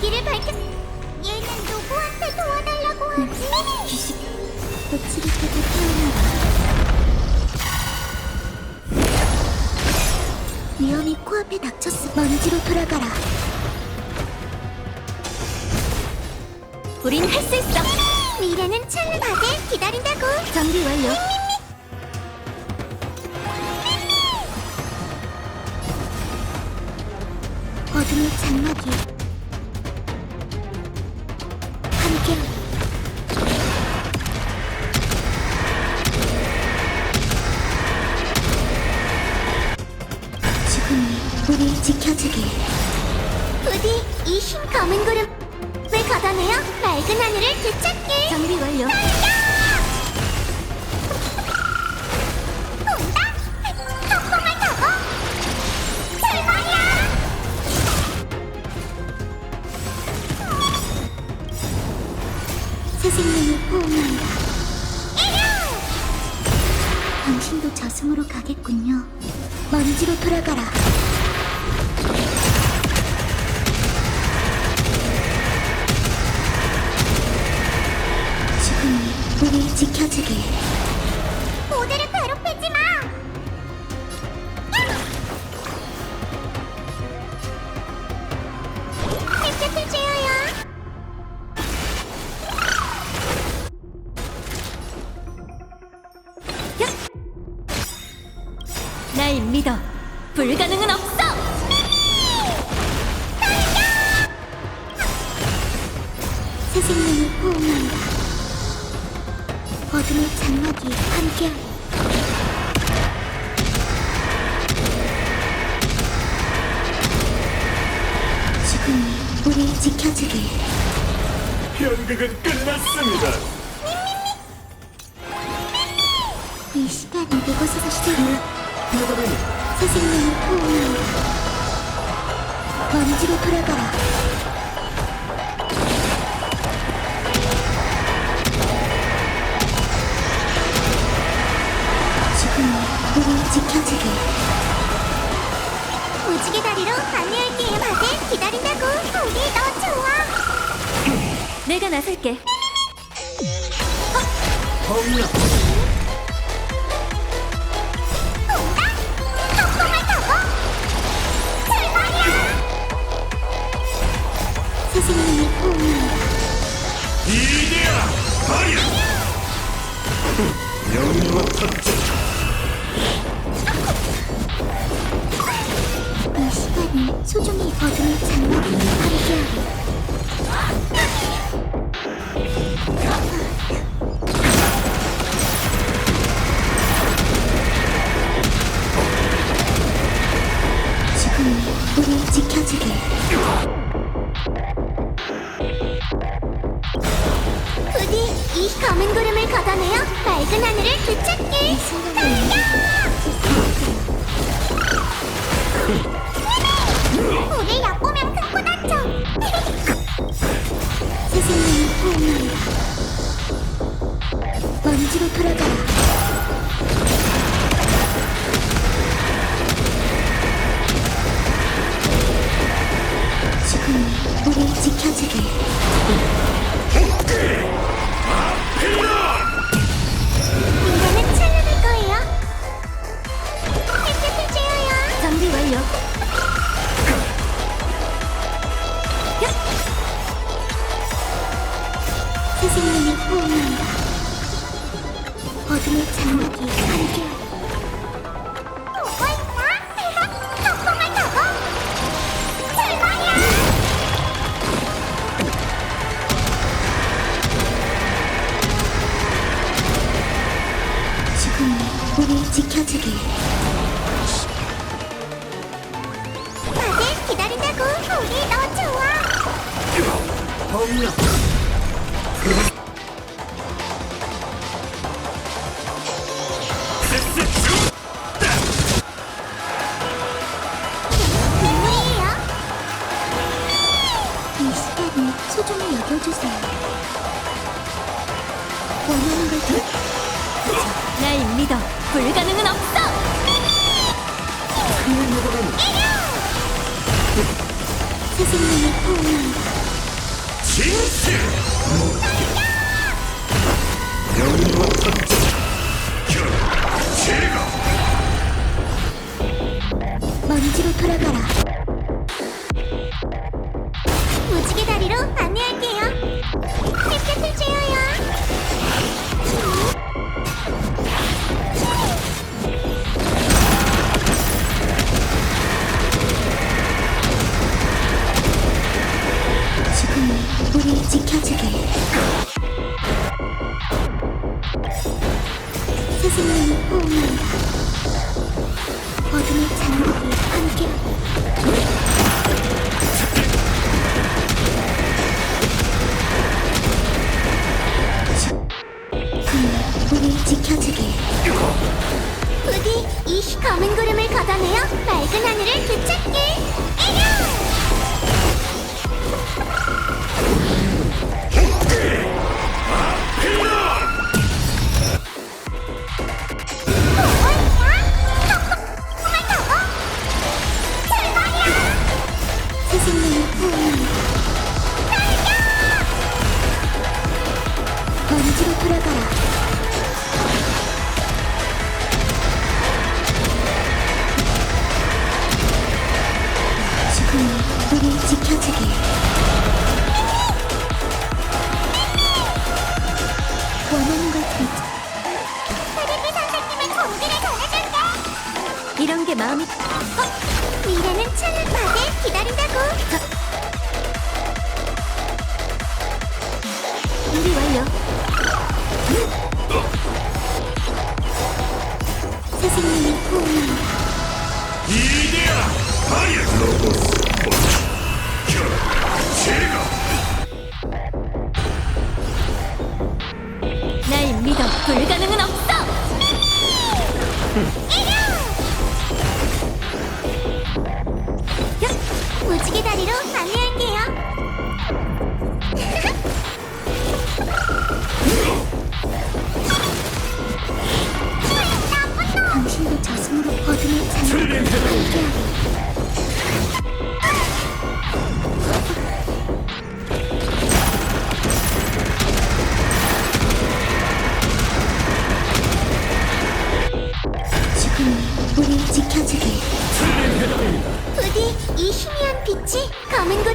미끼를 밝혀. 얘는 누구한테 도와달라고 하지? 귀신 거칠이 되게 태어나라 위험이 코앞에 닥쳤어 먼지로 돌아가라 우린 할 수 있어. 미래는 찰나하게 기다린다고. 정비 완료 우리 지켜주길 부디 이 흰 검은 구름을 걷어내어 맑은 하늘을 되찾게. 저승으로 가겠군요. 먼지로 돌아가라 불가능은 없어! 새 생명을 포옹한다. 어둠의 장막이 함께하리. 지금이 우리 지켜주길. 연극은 끝났습니다. 이 시간이 이곳에서 시작해 여러분, 새 생명을 포옹한다 먼지로 돌아가라 지금이 우리 지켜주길 무지개 다리로 안내할게요. 다들 기다린다고. 우리 너 좋아. 내가 나설게 범 이 시간이 소중히 어둠의 장막이 함께하리 지금이 우리 지켜주길 검은 구름을 걷어내어 맑은 하늘을 되찾게. 우리 얕보면 큰코 다쳐. 새 생명을 포옹한다. 먼지로 돌아가라. 지금이 우리 지켜주길 새 생명을 포옹한다 어둠의 장막이 우리 지켜주길 다들 기다린다고. 우리 너 좋아. 범력, 나의 리더 불가능은 없어! 진실! 먼지로 돌아가라 스 먼지로 돌아가라. 지금 우리 지켜주게. 원하는 걸 되지. 테레비 선생님은 공기를 전해줄게. 이런 게 마음이 어? 미래는 찬란하게 기다린다고. 준비 완료. 스승님이 후원한다. 이데아 파이어 로보스 제가 날 믿어. 불가능은 없어.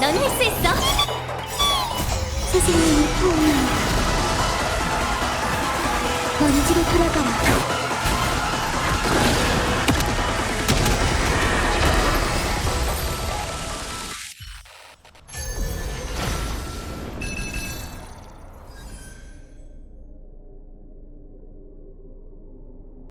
넌 할 수 있어. 선생님이 후원한다 먼지로 돌아가라